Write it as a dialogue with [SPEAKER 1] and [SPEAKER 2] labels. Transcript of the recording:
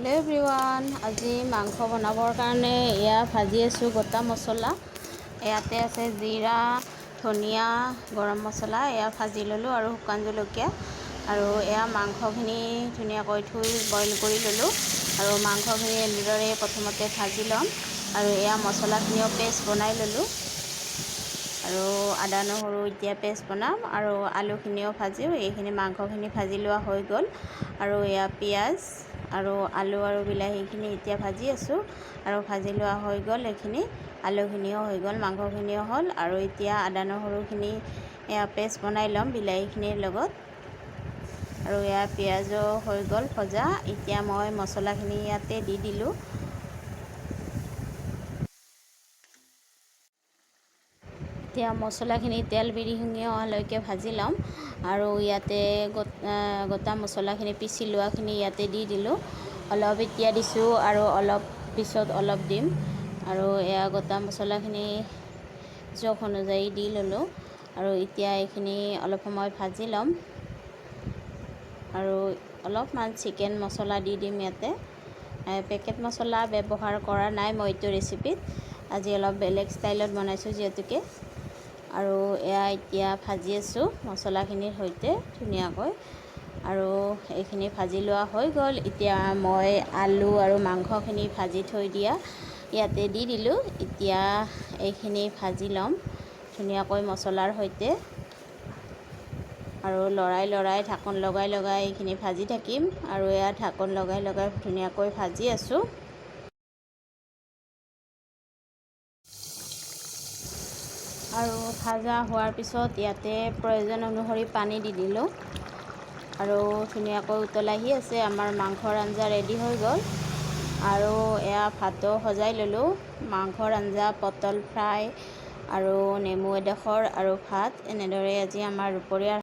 [SPEAKER 1] Hello everyone আজি মাংস বনাবৰ কাৰণে এয়া ভাজি আছোঁ গোটা মছলা। ইয়াতে আছে জিৰা ধনিয়া গৰম মছলা এয়া ভাজি ল'লোঁ আৰু শুকান জলকীয়া। আৰু এয়া মাংসখিনি ধুনীয়াকৈ ধুই বইল কৰি ল'লোঁ। আৰু মাংসখিনি এনেদৰে প্ৰথমতে ভাজি ল'ম। আৰু এয়া মছলাখিনিও পেষ্ট বনাই ল'লোঁ। আৰু আদা নহৰু এতিয়া পেষ্ট বনাম। আৰু আলুখিনিও ভাজিও এইখিনি মাংসখিনি ভাজি লোৱা হৈ গ'ল। আৰু এয়া পিঁয়াজ আৰু আলু আৰু বিলাহীখিনি এতিয়া ভাজি আছোঁ আৰু ভাজি লোৱা হৈ গ'ল এইখিনি। আলুখিনিও হৈ গ'ল মাংসখিনিও হ'ল আৰু এতিয়া আদা নহৰুখিনি এয়া পেষ্ট বনাই ল'ম বিলাহীখিনিৰ লগত। আৰু এয়া পিঁয়াজো হৈ গ'ল ভজা। এতিয়া মই মছলাখিনি ইয়াতে দি দিলোঁ। এতিয়া মছলাখিনি তেল বিৰিঙি অহালৈকে ভাজি ল'ম আৰু ইয়াতে গোটা মছলাখিনি পিচি লোৱাখিনি ইয়াতে দি দিলোঁ। অলপ এতিয়া দিছোঁ আৰু অলপ পিছত অলপ দিম আৰু এয়া গোটা মছলাখিনি জোখ অনুযায়ী দি ল'লোঁ আৰু এতিয়া এইখিনি অলপ সময় ভাজি ল'ম আৰু অলপমান চিকেন মছলা দি দিম ইয়াতে। পেকেট মছলা ব্যৱহাৰ কৰা নাই মই এইটো ৰেচিপিত। আজি অলপ বেলেগ ষ্টাইলত বনাইছোঁ যিহেতুকে। আৰু এয়া এতিয়া ভাজি আছোঁ মছলাখিনিৰ সৈতে ধুনীয়াকৈ। আৰু এইখিনি ভাজি লোৱা হৈ গ'ল। এতিয়া মই আলু আৰু মাংসখিনি ভাজি থৈ দিয়া ইয়াতে দি দিলোঁ। এতিয়া এইখিনি ভাজি ল'ম ধুনীয়াকৈ মছলাৰ সৈতে। আৰু লৰাই লৰাই ঢাকোন লগাই লগাই এইখিনি ভাজি থাকিম। আৰু এয়া ঢাকোন লগাই লগাই ধুনীয়াকৈ ভাজি আছোঁ। আৰু ভাজা হোৱাৰ পিছত ইয়াতে প্ৰয়োজন অনুসৰি পানী দি দিলোঁ। আৰু ধুনীয়াকৈ উতল আহি আছে, আমাৰ মাংসৰ আঞ্জা ৰেডি হৈ গ'ল। আৰু এয়া ভাতো সজাই ল'লোঁ, মাংসৰ আঞ্জা, পটল ফ্ৰাই আৰু নেমু এডোখৰ আৰু ভাত। এনেদৰে আজি আমাৰ দুপৰীয়াৰ